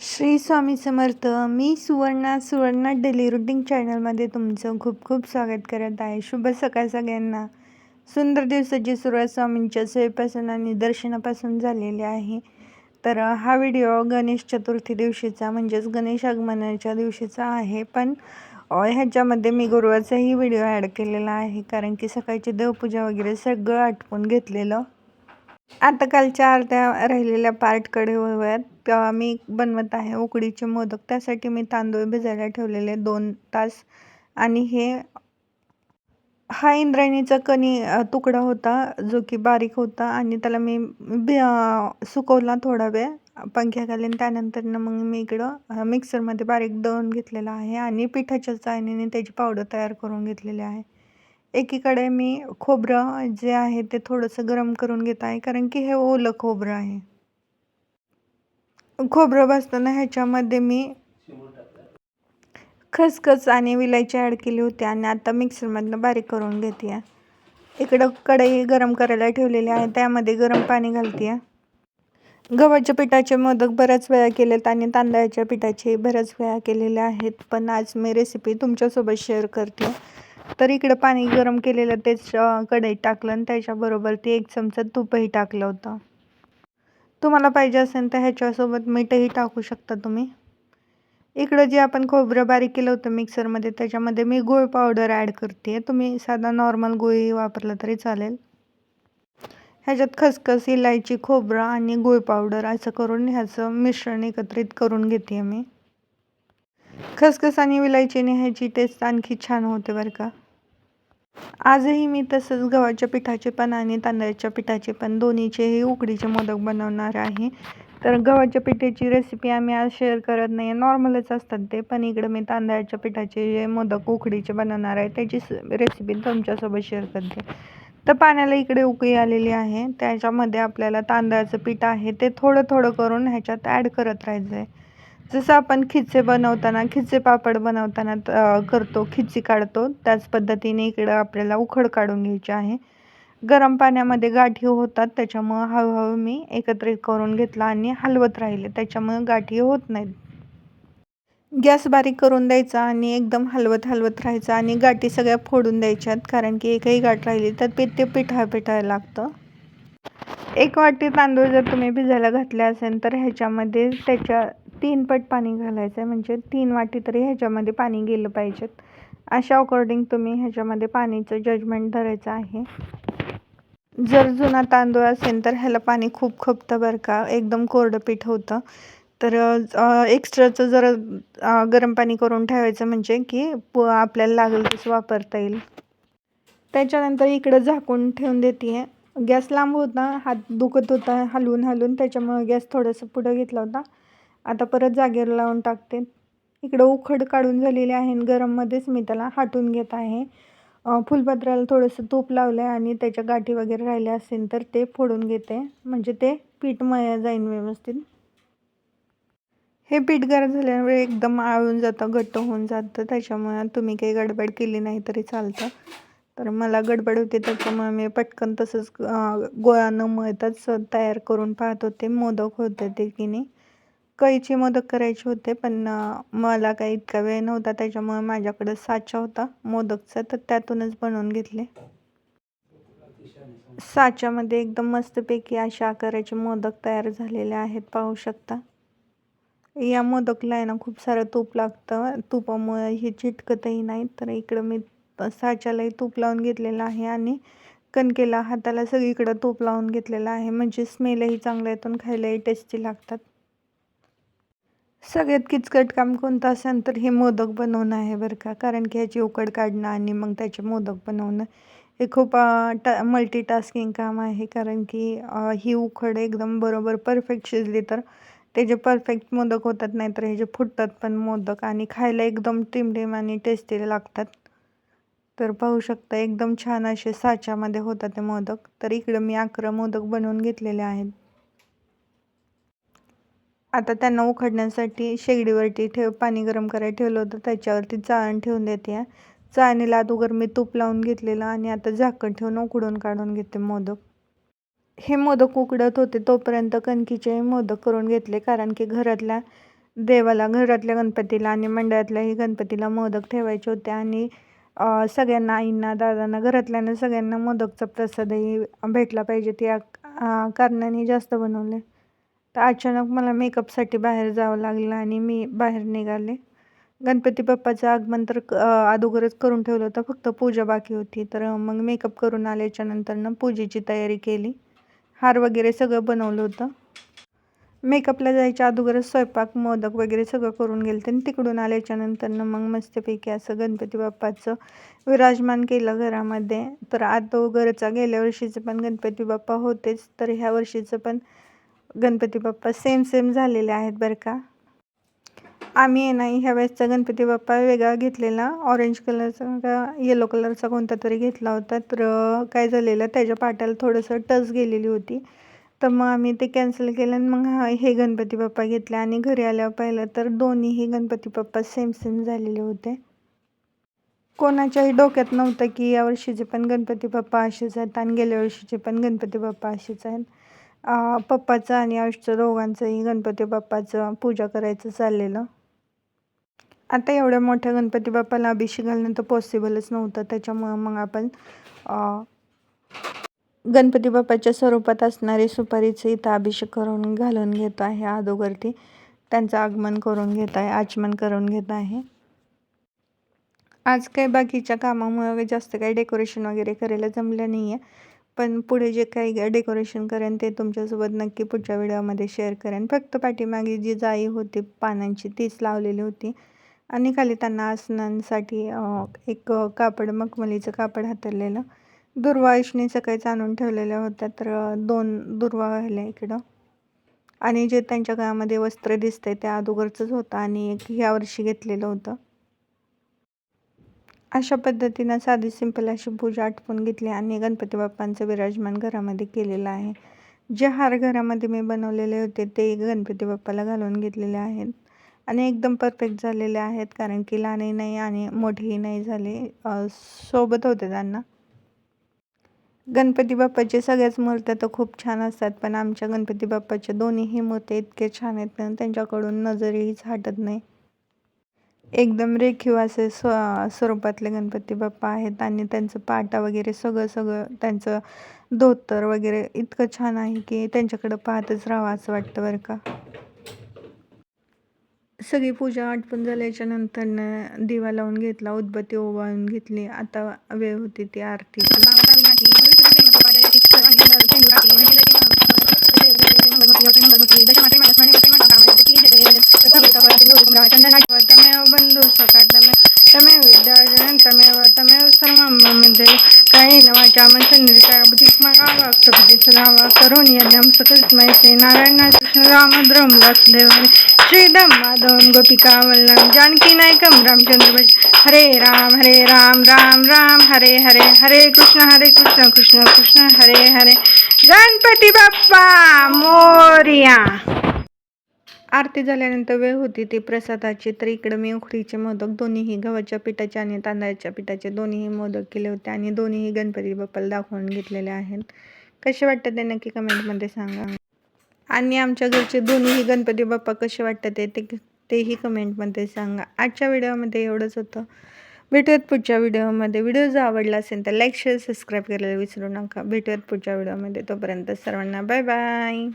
श्री स्वामी समर्थ मी Suvarna Suvarna daily routine चॅनलमध्ये तुमचं खूप खूप स्वागत करत आहे. शुभ सकाळ सगळ्यांना. सुंदर दिवसाची सुरुवात स्वामींच्या सेवेपासून आणि दर्शनापासून झालेली आहे. तर हा व्हिडिओ गणेश चतुर्थी दिवशीचा म्हणजेच गणेश आगमनाच्या दिवशीचा आहे. पण ह्याच्यामध्ये मी गुरुवारचाही व्हिडिओ ॲड केलेला आहे. कारण की सकाळची देवपूजा वगैरे सगळं आटपून घेतलेलं. आता कालच्या अर्ध्या राहिलेल्या पार्टकडे वळूयात. तेव्हा मी बनवत आहे उकडीचे मोदक त्यासाठी मी तांदूळ भिजायला ठेवलेले दोन तास. आणि हे हा इंद्रायणीचा कणी तुकडा होता जो की बारीक होता आणि त्याला मी सुकवला थोडा वेळ पंख्याखाली आणि त्यानंतर मग मी इकडं मिक्सरमध्ये बारीक दळून घेतलेला आहे आणि पिठाच्या चाळणीने त्याची पावडर तयार करून घेतलेली आहे. एकीकडे मी खोबरं जे आहे ते थोडंसं गरम करून घेत आहे कारण की हे ओलं खोबरं आहे. खोबरं भाजताना ह्याच्यामध्ये मी खसखस आणि विलायची ॲड केली होती आणि आता मिक्सरमधनं बारीक करून घेते आहे इकडं कढई गरम करायला ठेवलेली आहे त्यामध्ये गरम पाणी घालते आहे गव्हाच्या पिठाचे मोदक बऱ्याच वेळा केलेत आणि तांदळाच्या पिठाचे बऱ्याच वेळा केलेले आहेत पण आज मी रेसिपी तुमच्यासोबत शेअर करते. तर इकडं पाणी गरम केलेलं तेच कढई कढईत टाकलं आणि त्याच्याबरोबर ते एक चमचा तूपही टाकलं होतं. तुम्हाला पाहिजे असेल तर ह्याच्यासोबत मीठही टाकू शकता तुम्ही. इकडं जे आपण खोबरं बारीक केलं होतं मिक्सरमध्ये त्याच्यामध्ये मी गुळ पावडर ॲड करते. तुम्ही साधा नॉर्मल गुळही वापरला तरी चालेल. ह्याच्यात खसखस इलायची खोबरं आणि गुळ पावडर असं करून ह्याचं मिश्रण एकत्रित करून घेते मी. खसखस आणि विलायचीने ह्याची टेस्ट आणखी छान होते बरं का. आजही मी तसंच गव्हाच्या पिठाचे पण आणि तांदळाच्या पिठाचे पण दोन्हीचेही उकडीचे मोदक बनवणार आहे. तर गव्हाच्या पिठाची रेसिपी आम्ही आज शेअर करत नाही. नॉर्मलच असतात ते पण इकडं मी तांदळाच्या पिठाचे जे मोदक उकडीचे बनवणार आहे त्याची रेसिपी तुमच्यासोबत शेअर करते. तर पाण्याला इकडे उकळी आलेली आहे. त्याच्यामध्ये आपल्याला तांदळाचं पीठ आहे ते थोडं थोडं करून ह्याच्यात ॲड करत राहायचं आहे जसं आपण खिचे बनवताना खिचे पापड बनवताना करतो खिची काढतो त्याच पद्धतीने इकडं आपल्याला उखड काढून घ्यायची आहे. गरम पाण्यामध्ये गाठी होतात त्याच्यामुळं हळूहळू मी एकत्रित करून घेतला आणि हलवत राहिले त्याच्यामुळं गाठी होत नाहीत. गॅस बारीक करून द्यायचा आणि एकदम हलवत हलवत राहायचं आणि गाठी सगळ्या फोडून द्यायच्यात कारण की एकही गाठ राहिली तर पीठ ते पिठा पिठायला लागतं. एक वाटी तांदूळ जर तुम्ही भिजायला घातले असेल तर ह्याच्यामध्ये त्याच्या तीन पट पाणी घालायचं आहे म्हणजे तीन वाटी तरी ह्याच्यामध्ये पाणी गेलं पाहिजेत. अशा अकॉर्डिंग तुम्ही ह्याच्यामध्ये पाणीचं जजमेंट धरायचं आहे. जर जुना तांदूळ असेल तर ह्याला पाणी खूप खपतं बरं का. एकदम कोरडं पीठ होतं. तर एक्स्ट्राचं जर गरम पाणी करून ठेवायचं म्हणजे की प आपल्याला लागेल तसं वापरता येईल. त्याच्यानंतर इकडं झाकून ठेवून देते आहे गॅस लांब होता. हात दुखत होता. हलवून हलवून त्याच्यामुळे गॅस थोडंसं पुढं घेतला होता. आता परत जागेवर लावून टाकते. इकडं उखड काढून झालेली आहे आणि गरममध्येच मी त्याला हाटून घेत आहे. फुलपात्राला थोडंसं तूप लावलं आहे आणि त्याच्या गाठी वगैरे राहिल्या असेल तर ते फोडून घेते. म्हणजे ते पीठ मय जाईन व्यवस्थित. हे पीठ गार झाल्यामुळे एकदम आळून जातं घट्ट होऊन जातं. त्याच्यामुळे तुम्ही काही गडबड केली नाही तरी चालतं. तर मला गडबड होते त्याच्यामुळे मी पटकन तसंच गोळा न मळताच तयार करून पाहत होते. मोदक होते ते की नाही. कैची मोदक करायचे होते पण मला काही इतका वेळ नव्हता त्याच्यामुळे माझ्याकडं साचा होता मोदकचा तर त्यातूनच बनवून घेतले. साच्यामध्ये एकदम मस्तपैकी अशा आकाराचे मोदक तयार झालेले आहेत पाहू शकता. या मोदकला आहे ना खूप सारं तूप लागतं तुपामुळे हे चिटकतही नाही तर इकडं मी साच्यालाही तूप लावून घेतलेलं आहे आणि कणकेला हाताला सगळीकडं तूप लावून घेतलेलं आहे म्हणजे स्मेलही चांगला येतो खायलाही टेस्टी लागतात. सगळ्यात किचकट काम कोणतं असेल तर हे मोदक बनवणं आहे बरं का. कारण की ह्याची उकड काढणं आणि मग त्याचे मोदक बनवणं हे खूप टा मल्टीटास्किंग काम आहे. कारण की ही उकड एकदम बरोबर परफेक्ट शिजली तर त्याचे परफेक्ट मोदक होतात नाहीतर हे जे फुटतात पण मोदक आणि खायला एकदम टिमटिम आणि टेस्टी लागतात. तर पाहू शकता एकदम छान असे साच्यामध्ये होतात ते मोदक. तर इकडं मी अकरा मोदक बनवून घेतलेले आहेत. आता त्यांना उखडण्यासाठी शेगडीवरती ठेव पाणी गरम करायला ठेवलं होतं त्याच्यावरती चाळण ठेवून देते. आहे चाळणीला अगोदर मी तूप लावून घेतलेलं आणि आता झाकण ठेवून उकडून काढून घेते मोदक. हे मोदक उकडत होते तोपर्यंत कणकीचे मोदक करून घेतले कारण की घरातल्या देवाला घरातल्या गणपतीला आणि मंडळातल्याही गणपतीला मोदक ठेवायचे होते. आणि सगळ्यांना आईंना दादांना घरातल्यांना सगळ्यांना मोदकचा प्रसादही भेटला पाहिजे. त्या कारणाने जास्त बनवले. तर अचानक मला मेकअपसाठी बाहेर जावं लागलं आणि मी बाहेर निघाले. गणपती बाप्पाचं आगमन तर क- अगोदरच करून ठेवलं होतं. फक्त पूजा बाकी होती. तर मग मेकअप करून आल्याच्या नंतरनं पूजेची तयारी केली. हार वगैरे सगळं बनवलं होतं. मेकअपला जायच्या अगोदरच स्वयंपाक मोदक वगैरे सगळं करून गेले आणि तिकडून आल्याच्या नंतरनं मग मस्तपैकी असं गणपती बाप्पाचं विराजमान केलं घरामध्ये. तर आदोगरचा गेल्या वर्षीचं पण गणपती बाप्पा होतेच. तर ह्या वर्षीचं पण गणपती बाप्पा सेम सेम झालेले आहेत बरं का. आम्ही आहे नाही ह्या वेळेसचा गणपती बाप्पा वेगळा घेतलेला. ऑरेंज कलरचा का येलो कलरचा कोणता तरी घेतला होता. तर काय झालेलं त्याच्या पाट्याला थोडंसं टच गेलेली होती. तर मग आम्ही ते कॅन्सल केलं आणि मग हा हे गणपती बाप्पा घेतले. आणि घरी आल्यावर पाहिलं तर दोन्हीही गणपती बाप्पा सेम सेम झालेले होते. कोणाच्याही डोक्यात नव्हतं की यावर्षीचे पण गणपती बाप्पा असेच आहेत आणि गेल्या वर्षीचे पण गणपती बाप्पा असेच आहेत. पप्पाचं आणि आयुषचं दोघांचंही गणपती बाप्पाचं पूजा करायचं चाललेलं. आता एवढ्या मोठ्या गणपती बाप्पाला अभिषेक घालणं तर पॉसिबलच नव्हतं. त्याच्यामुळं मग आपण गणपती बाप्पाच्या स्वरूपात असणारे सुपारीचं इथं अभिषेक करून घालून घेतो आहे अगोदरती त्यांचं आगमन करून घेत आहे आचमन करून घेत आहे. आज काही बाकीच्या कामामुळे जास्त काही डेकोरेशन वगैरे करायला जमलं नाही आहे पण पुढे जे काही डेकोरेशन करेन ते तुमच्यासोबत नक्की पुढच्या व्हिडिओमध्ये शेअर करेन. फक्त पाठीमागे जी जाई होती पानांची तीच लावलेली होती. आणि खाली त्यांना आसनांसाठी एक कापड मखमलीचं कापड हातरलेलं दुर्वा आयुषने सकाळीच आणून ठेवलेल्या होत्या तर दोन दुर्वा वाहिल्या इकडं. आणि जे त्यांच्या गळ्यामध्ये वस्त्र दिसतंय ते अगोदरचंच होतं आणि एक ह्या वर्षी घेतलेलं होतं. अशा पद्धतीनं साधी सिंपल अशी पूजा आटपून घेतली आणि गणपती बाप्पांचं विराजमान घरामध्ये केलेलं आहे. जे हार घरामध्ये मी बनवलेले होते ते गणपती बाप्पाला घालून घेतलेले आहेत. आणि एकदम परफेक्ट झालेले आहेत कारण की लहानही नाही आणि मोठेही नाही झाले सोबत होते त्यांना. गणपती बाप्पाचे सगळ्याच मूर्त्या तर खूप छान असतात पण आमच्या गणपती बाप्पाच्या दोन्हीही मूर्त्या इतके छान आहेत त्यांच्याकडून नजरहीच हटत नाही. एकदम रेखीव असे स्व स्वरूपातले गणपती बाप्पा आहेत आणि त्यांचं पाटा वगैरे सगळं सगळं त्यांचं धोतर वगैरे इतकं छान आहे की त्यांच्याकडं पाहतच राहावं असं वाटतं बरं का. सगळी पूजा आटपून झाल्याच्या नंतरनं दिवा लावून घेतला उदबत्ती ओवाळून घेतली. आता वेळ होती ती आरती. तमे तमेव विद्यार्जनं तमेव तमेव सर्वं मम काही नवाच्या मंचनिर्काय बुद्धिस्मका वाक्तपती सदा वा करोनी यज्ञं सकस्मै श्री नारायण कृष्ण रामद्रं वासुदेव श्रीदं माधवं गोपिका वल्लभं जानकी नायकं रामचंद्र हरे राम हरे राम राम राम हरे हरे हरे कृष्ण हरे कृष्ण कृष्ण कृष्ण हरे हरे गणपती बाप्पा मोरया आरती झाल्यानंतर वेळ होती ती प्रसादाची. तर इकडं मी उकडीचे मोदक दोन्हीही गव्हाच्या पिठाचे आणि तांदळाच्या पिठाचे दोन्हीही मोदक केले होते आणि दोन्हीही गणपती बाप्पाला दाखवून घेतलेले आहेत. कसे वाटतं ते नक्की कमेंटमध्ये सांगा. आणि आमच्या घरचे दोन्हीही गणपती बाप्पा कसे वाटतात ते ते तेही कमेंटमध्ये सांगा. आजच्या व्हिडिओमध्ये एवढंच होतं. भेटूयात पुढच्या व्हिडिओमध्ये. व्हिडिओ जर आवडला असेल तर लाईक शेअर सबस्क्राईब करायला विसरू नका. भेटूयात पुढच्या व्हिडिओमध्ये. तोपर्यंत सर्वांना बाय बाय.